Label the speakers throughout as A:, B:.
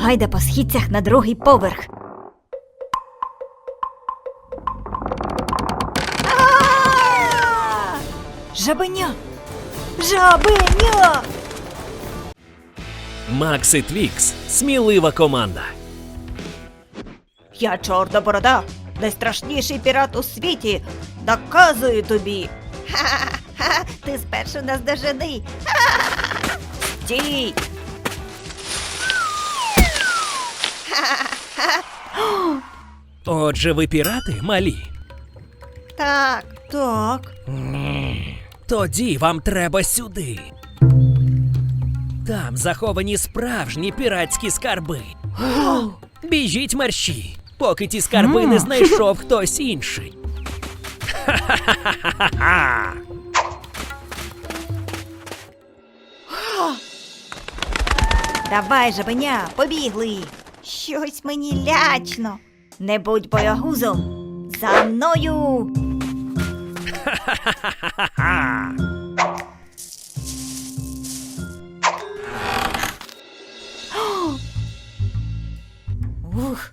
A: Гайда по східцях на другий поверх. Жабеня! Жабеня!
B: Макс і Твікс смілива команда.
A: Я чорна борода, найстрашніший пірат у світі. Доказую тобі. Ха-ха, ти спершу нас дожени. Ха-ха-ха. Стій.
B: Отже, ви пірати малі.
A: Так, так.
B: Тоді вам треба сюди. Там заховані справжні піратські скарби. Біжіть мерщі, поки ті скарби не знайшов хтось інший. Ха-ха-ха-ха-ха!
A: Давай, жабеня, побігли. Щось мені лячно. Не будь боягузом. За мною. Ух.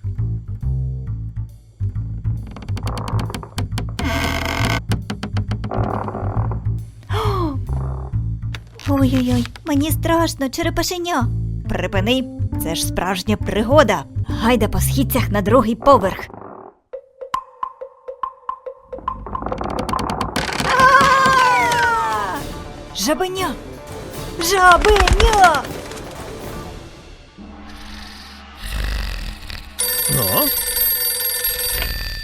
A: Ой-ой-ой, мені страшно, черепашеня. Припини, це ж справжня пригода. Гайда по східцях на другий поверх. Жабеня! Жабеня!
B: Ну?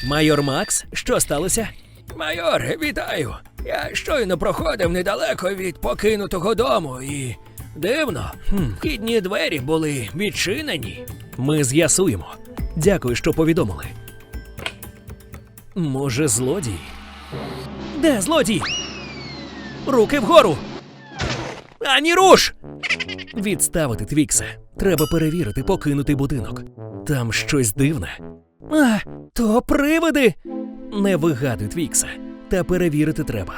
B: Майор Макс, що сталося? Майор, вітаю. Я щойно проходив недалеко від покинутого дому і. Дивно, вхідні двері були відчинені. Ми з'ясуємо. Дякую, що повідомили. Може, злодій? Де злодій? Руки вгору! Ані руш! Відставити Твікса. Треба перевірити покинутий будинок. Там щось дивне. А, то привиди. Не вигадуй Твікса. Та перевірити треба.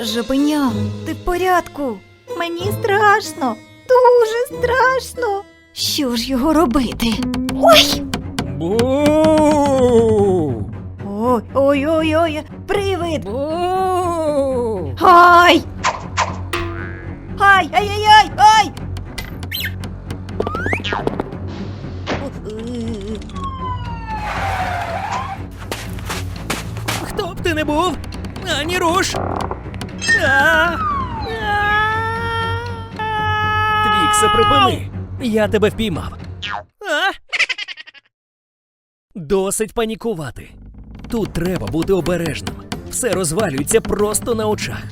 A: Жабеня, ти в порядку? Мені страшно, дуже страшно. Що ж його робити? Ой!
B: Бу!
A: Ой, ой, ой, ой, привид!
B: Бу!
A: Ай! Ай, ай, ай, ай, ай!
B: Хто б ти не був? Ані руш! А! Твіксе, припини! Я тебе впіймав. А? Досить панікувати. Тут треба бути обережним. Все розвалюється просто на очах.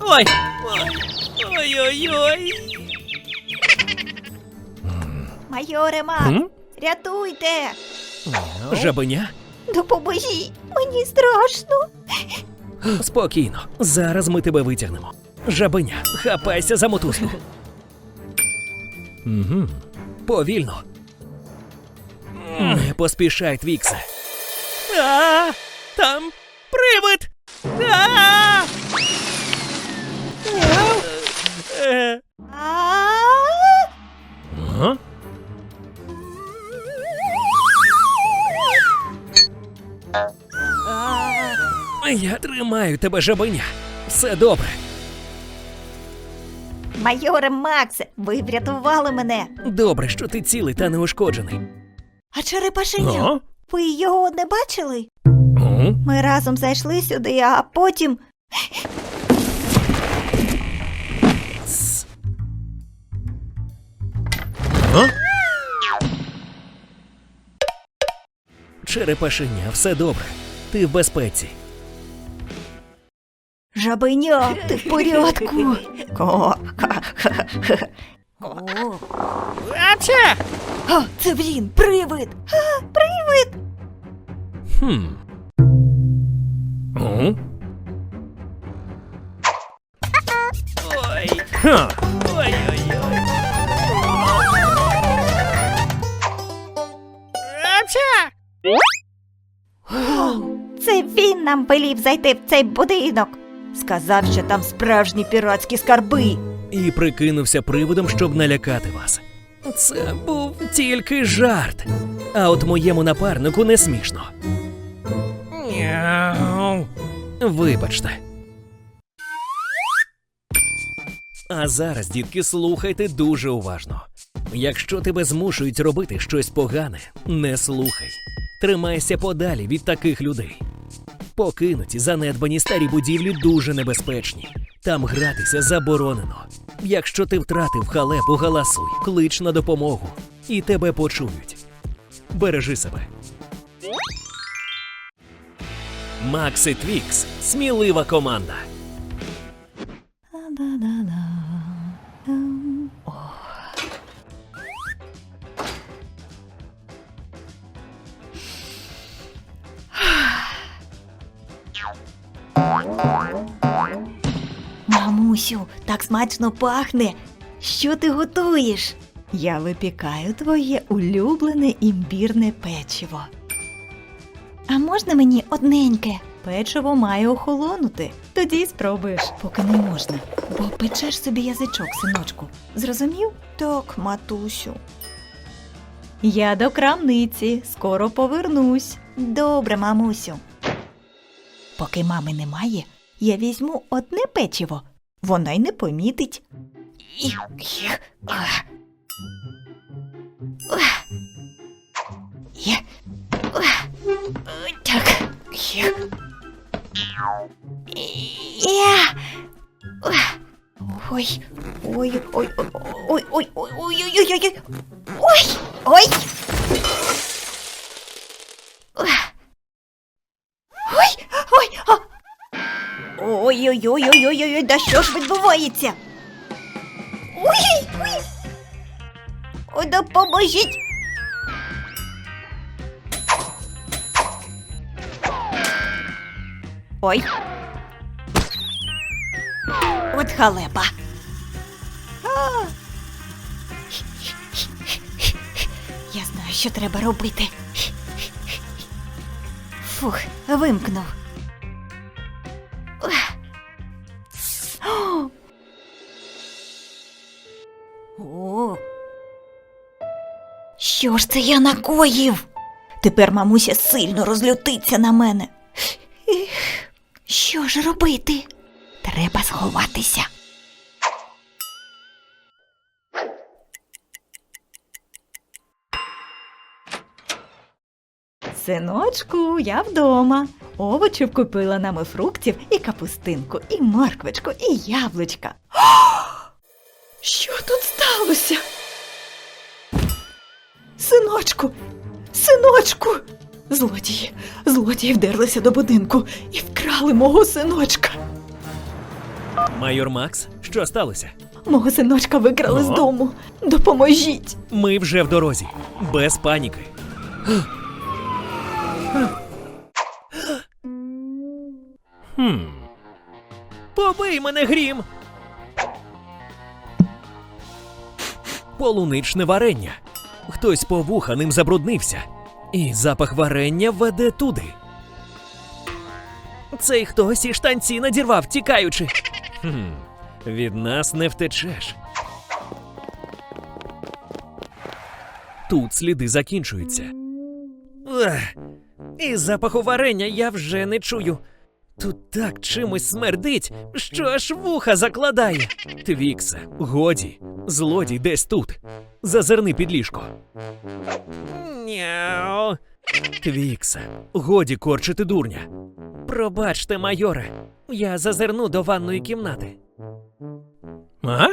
B: Ой! Ой-ой-ой!
A: Майоре Макс,
B: М?
A: рятуйте!
B: Жабеня?
A: Допоможіть! Мені страшно!
B: Спокійно, зараз ми тебе витягнемо. Жабеня, хапайся за мотузку. Угу. Повільно. Не поспішай, Твіксе. А, там привид! А! Е.
A: А!
B: Я тримаю тебе, жабеня. Все добре.
A: Майоре Максе, ви врятували мене!
B: Добре, що ти цілий та неушкоджений.
A: А черепашеня?
B: Ага.
A: Ви його не бачили?
B: Ага.
A: Ми разом зайшли сюди, а потім.
B: Тс. А? Черепашеня, все добре. Ти в безпеці.
A: Жабеня, ти в порядку. О,
B: Апче!
A: А, це він, привид! А, привид!
B: Хм. О? Ой. Ха. Ой-ой-ой. Апче!
A: Це він нам велів зайти в цей будинок. Сказав, що там справжні піратські скарби.
B: І прикинувся приводом, щоб налякати вас. Це був тільки жарт. А от моєму напарнику не смішно. Няу. Вибачте. А зараз, дітки, слухайте дуже уважно. Якщо тебе змушують робити щось погане, не слухай. Тримайся подалі від таких людей. Покинуті занедбані старі будівлі дуже небезпечні. Там гратися заборонено. Якщо ти втратив халепу, галасуй, клич на допомогу, і тебе почують. Бережи себе. Макс і Твікс смілива команда.
A: Мамусю, так смачно пахне. Що ти готуєш? Я випікаю твоє улюблене імбірне печиво. А можна мені одненьке? Печиво має охолонути. Тоді спробуєш, поки не можна. Бо печеш собі язичок, синочку. Зрозумів? Так, матусю. Я до крамниці, скоро повернусь. Добре, мамусю. Поки мами немає, я візьму одне печиво. Вона й не помітить. Так. Ой, ой, ой, ой, ой, ой, ой, ой, ой, ой, ой, ой, ой, ой. Ух. Ой, ой, а. Ой-ой-ой-ой-ой-ой, да що ж відбувається? Ой, ой. Ой, допоможіть. Ой. От халепа. А. Я знаю, що треба робити. Фух, вимкнув. Що ж це я накоїв? Тепер мамуся сильно розлютиться на мене. Що ж робити? Треба сховатися. Синочку, я вдома. Овочів купила нам і фруктів, і капустинку, і морквочку, і яблучка. Що тут сталося? Синочку, синочку. Злодії, злодії вдерлися до будинку і вкрали мого синочка.
B: Майор Макс, що сталося?
A: Мого синочка викрали з дому. Допоможіть.
B: Ми вже в дорозі. Без паніки. Хм. Побий мене грім. Полуничне варення. Хтось по вуха ним забруднився. І запах варення веде туди. Цей хтось і штанці надірвав, тікаючи. Хм. Від нас не втечеш. Тут сліди закінчуються. Ех, і запаху варення я вже не чую. Тут так чимось смердить, що аж вуха закладає. Твіксе, годі, злодій десь тут. Зазирни під ліжко. Няу. Твіксе, годі корчити дурня. Пробачте, майоре, я зазирну до ванної кімнати. А?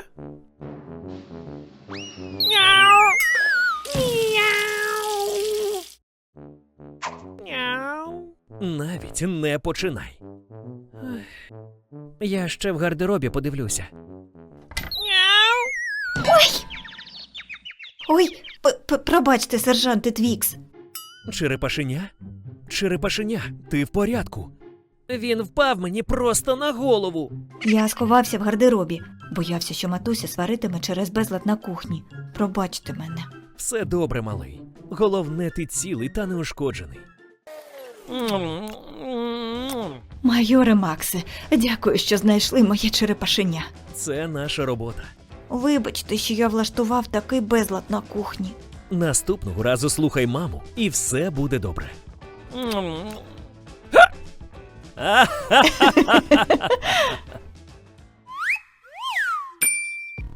B: Няу. Няу. Навіть не починай. Я ще в гардеробі подивлюся.
A: Ой, п- п- пробачте, сержанте Твікс.
B: Черепашеня? Черепашеня, ти в порядку. Він впав мені просто на голову.
A: Я сховався в гардеробі, боявся, що матуся сваритиме через безлад на кухні. Пробачте мене.
B: Все добре, малий. Головне, ти цілий та неушкоджений.
A: Майоре Максе, дякую, що знайшли моє черепашеня.
B: Це наша робота.
A: Вибачте, що я влаштував такий безлад на кухні.
B: Наступного разу слухай маму, і все буде добре.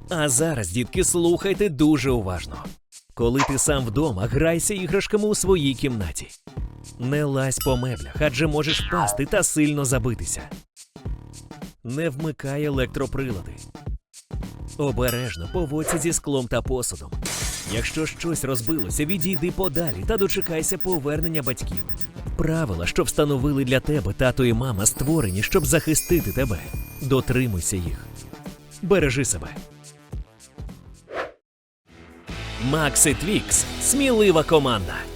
B: А зараз, дітки, слухайте дуже уважно. Коли ти сам вдома, грайся іграшками у своїй кімнаті. Не лазь по меблях, адже можеш впасти та сильно забитися. Не вмикай електроприлади. Обережно поводься зі склом та посудом. Якщо щось розбилося, відійди подалі та дочекайся повернення батьків. Правила, що встановили для тебе тато і мама, створені, щоб захистити тебе. Дотримуйся їх. Бережи себе. Макс і Твікс смілива команда.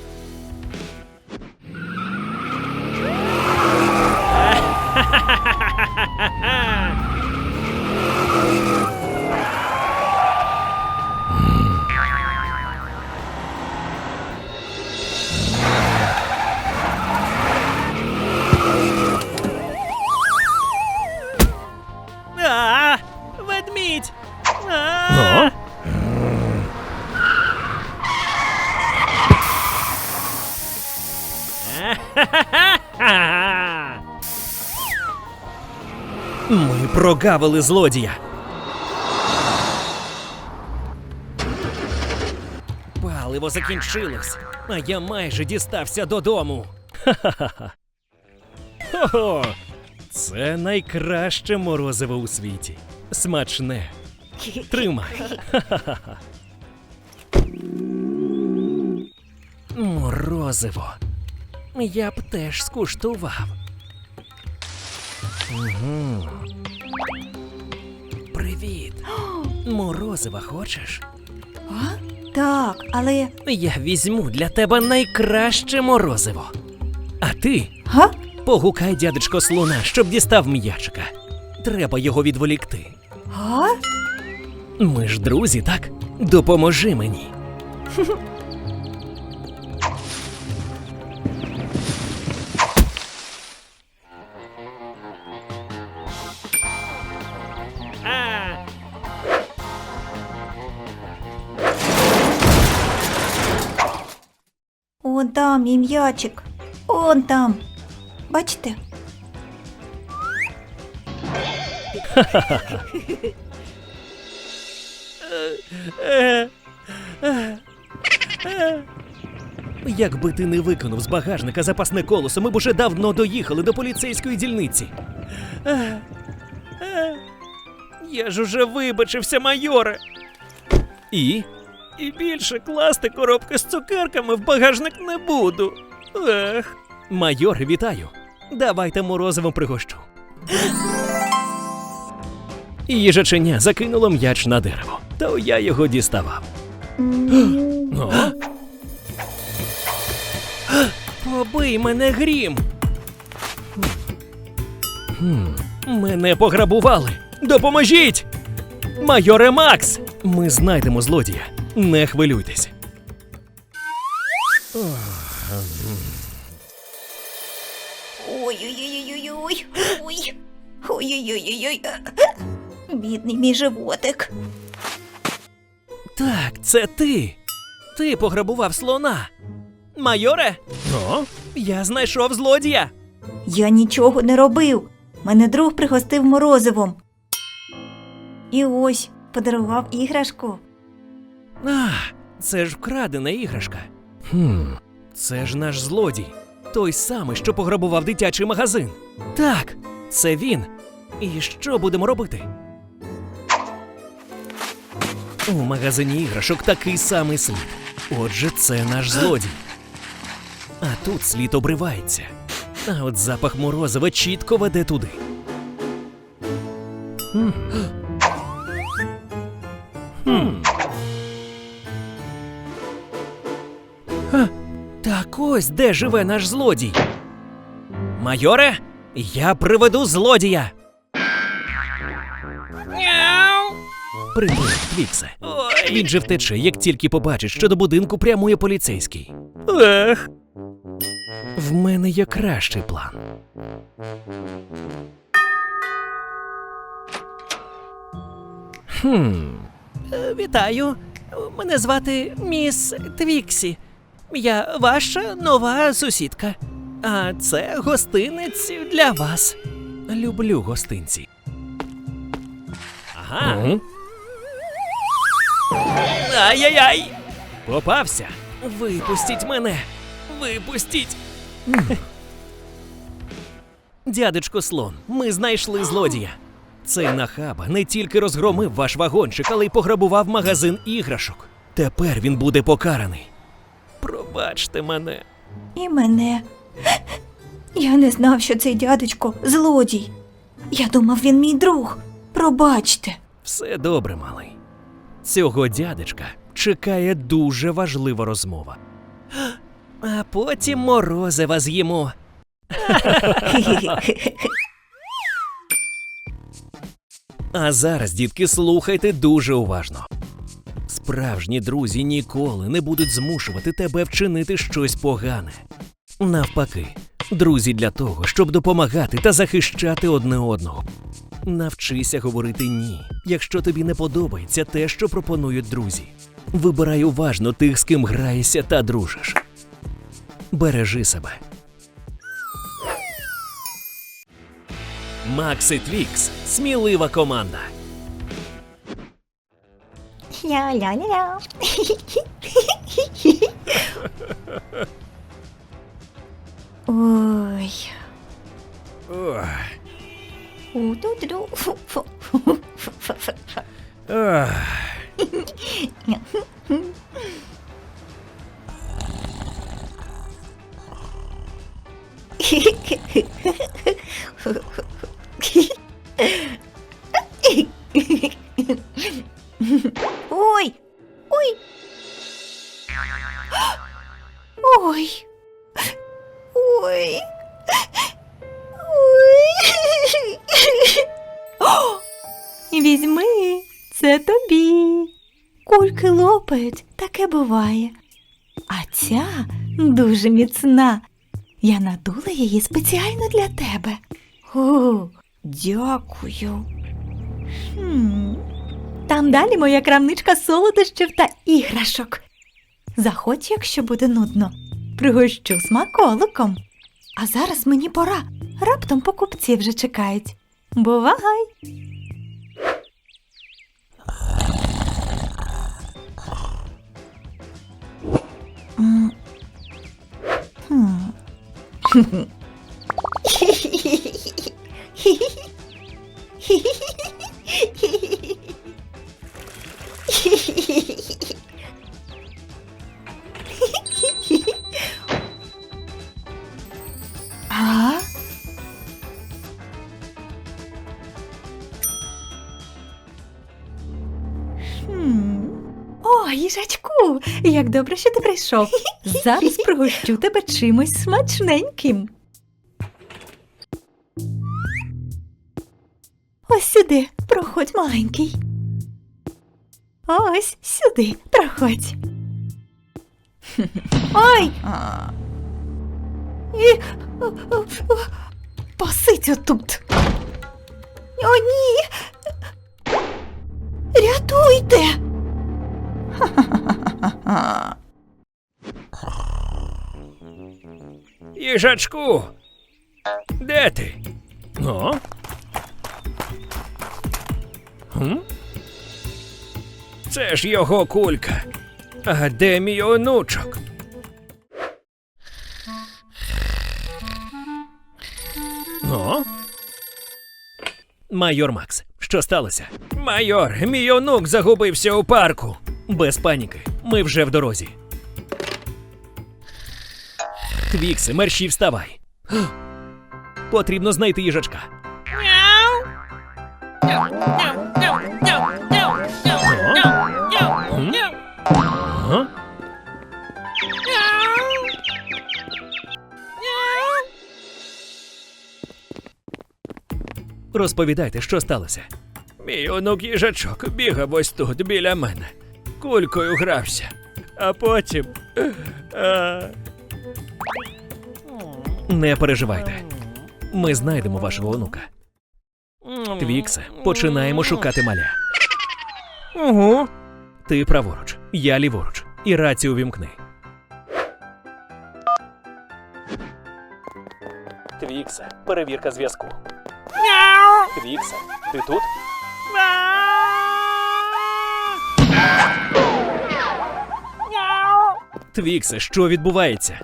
B: Прогавили злодія. Паливо закінчилось, а я майже дістався додому. Ха-ха-ха. Хо-хо! Це найкраще морозиво у світі. Смачне. Тримай. Ха-ха-ха. Морозиво. Я б теж скуштував. Угу. Морозива хочеш?
A: А? Так, але.
B: Я візьму для тебе найкраще морозиво. А ти
A: Га?
B: погукай дядечко слона, щоб дістав м'ячика. Треба його відволікти.
A: А?
B: Ми ж друзі, так? Допоможи мені.
A: Он там мій м'ячик. Он там. Бачите?
B: Якби ти не викинув з багажника запасне колесо, ми б уже давно доїхали до поліцейської дільниці. Я ж уже вибачився, майоре. І? І більше класти коробки з цукерками в багажник не буду. Ех. Майор, вітаю. Давайте морозивом пригощу. Їжаченя закинуло м'яч на дерево, то я його діставав. Побий мене грім. Мене пограбували. Допоможіть! Майоре Макс! Ми знайдемо злодія. Не хвилюйтесь.
A: Ой-ой-ой-ой-ой. Ой. Ой-ой-ой-ой. Бідний мій животик.
B: Так, це ти. Ти пограбував слона. Майоре? О? Я знайшов злодія.
A: Я нічого не робив. Мене друг пригостив морозивом. І ось подарував іграшку.
B: А, це ж вкрадена іграшка. Хм, це ж наш злодій. Той самий, що пограбував дитячий магазин. Так, це він. І що будемо робити? У магазині іграшок такий самий слід. Отже, це наш злодій. А тут слід обривається. А от запах морозива чітко веде туди. Хм. Хм. Так ось де живе наш злодій. Майоре, я приведу злодія. Привіт, Твіксе. Він же втече, як тільки побачить, що до будинку прямує поліцейський. Ех. В мене є кращий план. Хм.
C: Е, Вітаю. Мене звати міс Твіксі. Я ваша нова сусідка. А це гостинець для вас.
B: Люблю гостинці.
C: Ага.
B: Ага.
C: Ай-яй-яй!
B: Попався.
C: Випустіть мене! Випустіть! Дядечко слон, ми знайшли злодія.
B: Цей нахаба не тільки розгромив ваш вагончик, але й пограбував магазин іграшок. Тепер він буде покараний.
C: Пробачте мене.
A: І мене. Я не знав, що цей дядечко злодій. Я думав, він мій друг. Пробачте.
B: Все добре, малий. Цього дядечка чекає дуже важлива розмова.
C: А потім морозива з'їмо.
B: А зараз, дітки, слухайте дуже уважно. Справжні друзі ніколи не будуть змушувати тебе вчинити щось погане. Навпаки, друзі для того, щоб допомагати та захищати одне одного. Навчися говорити ні, якщо тобі не подобається те, що пропонують друзі. Вибирай уважно тих, з ким граєшся та дружиш. Бережи себе. Макс і Твікс смілива команда. 안녕하세요.
A: 려려요. Ой. Ugh. 오도드로. Ugh. Ой! Ой! Ой! О! Візьми, це тобі. Кульки лопають, таке буває. А ця дуже міцна. Я надула її спеціально для тебе. О, дякую. Хм. Там далі моя крамничка солодощів та іграшок. Заходь, якщо буде нудно. Пригощу смаколиком. А зараз мені пора. Раптом покупці вже чекають. Бувай! Їжачку, як добре, що ти прийшов. Зараз пригощу тебе чимось смачненьким. Ось сюди, проходь маленький. Ось сюди, проходь. Ой! І... Посидь отут. О, ні. Рятуйте.
B: Їжачку. Де ти? О? Це ж його кулька. А де мій онучок? О? Майор Макс, що сталося? Майор, мій онук загубився у парку. Без паніки, ми вже в дорозі. Твікси, мерщій вставай. Потрібно знайти їжачка. Розповідайте, що сталося. Мій онук їжачок бігав ось тут біля мене. Кулькою грався. А потім. А... Не переживайте. Ми знайдемо вашого онука. Твіксе, починаємо шукати маля. Угу. Ти праворуч, я ліворуч. І рацію вімкни. Твіксе, перевірка зв'язку. Твіксе, ти тут? Твіксе, що відбувається?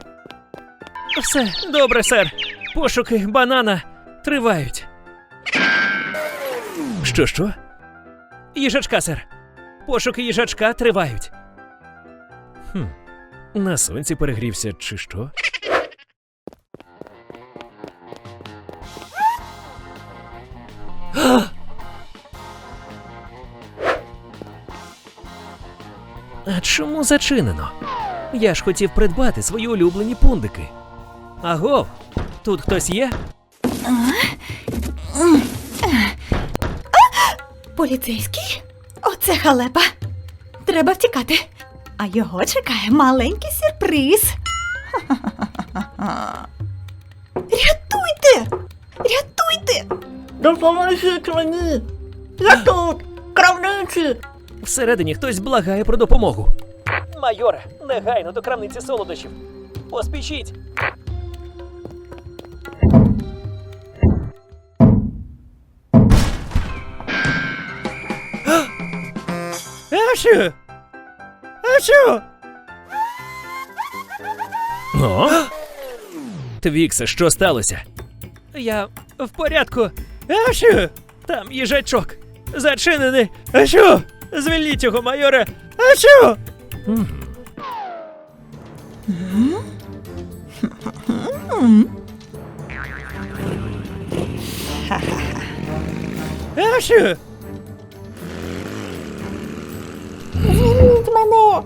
B: Все добре, сер. Пошуки банана тривають. Що, що? Їжачка, сер. Пошуки їжачка тривають. Хм. На сонці перегрівся, чи що? А чому зачинено? Я ж хотів придбати свої улюблені пундики. Агов, тут хтось є?
A: Поліцейський? Оце халепа. Треба втікати. А його чекає маленький сюрприз. Рятуйте! Рятуйте!
D: Допоможіть мені! Я тут! Крамниці!
B: Всередині хтось благає про допомогу. Майоре, негайно до крамниці солодощів. Поспішіть. Ашу! Ашу! О? Твіксе, що сталося? Я в порядку. Ашу! Там їжачок. Зачинений. Ашу! Звільніть його, майоре! Ашу! Ашу!
D: Звільніть мене!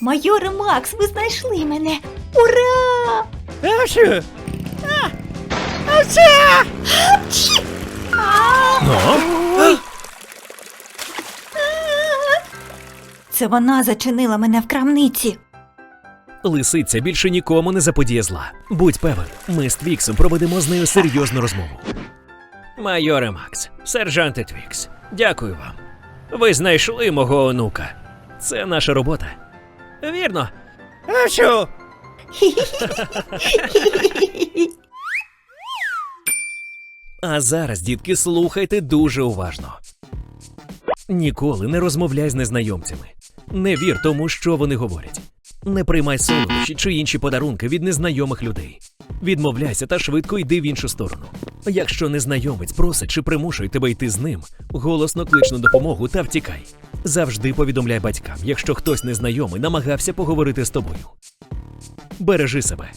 A: Майоре Макс, ви знайшли мене! Ура!
B: Ашу!
A: Апчі! А! Це вона зачинила мене в крамниці.
B: Лисиця більше нікому не заподіє зла. Будь певен, ми з Твіксом проведемо з нею серйозну розмову. Майоре Макс, сержанте Твікс, дякую вам. Ви знайшли мого онука. Це наша робота. Вірно. А що? А зараз, дітки, слухайте дуже уважно. Ніколи не розмовляй з незнайомцями. Не вір тому, що вони говорять. Не приймай солодощі чи інші подарунки від незнайомих людей. Відмовляйся та швидко йди в іншу сторону. Якщо незнайомець просить чи примушує тебе йти з ним, голосно клич на допомогу та втікай. Завжди повідомляй батькам, якщо хтось незнайомий намагався поговорити з тобою. Бережи себе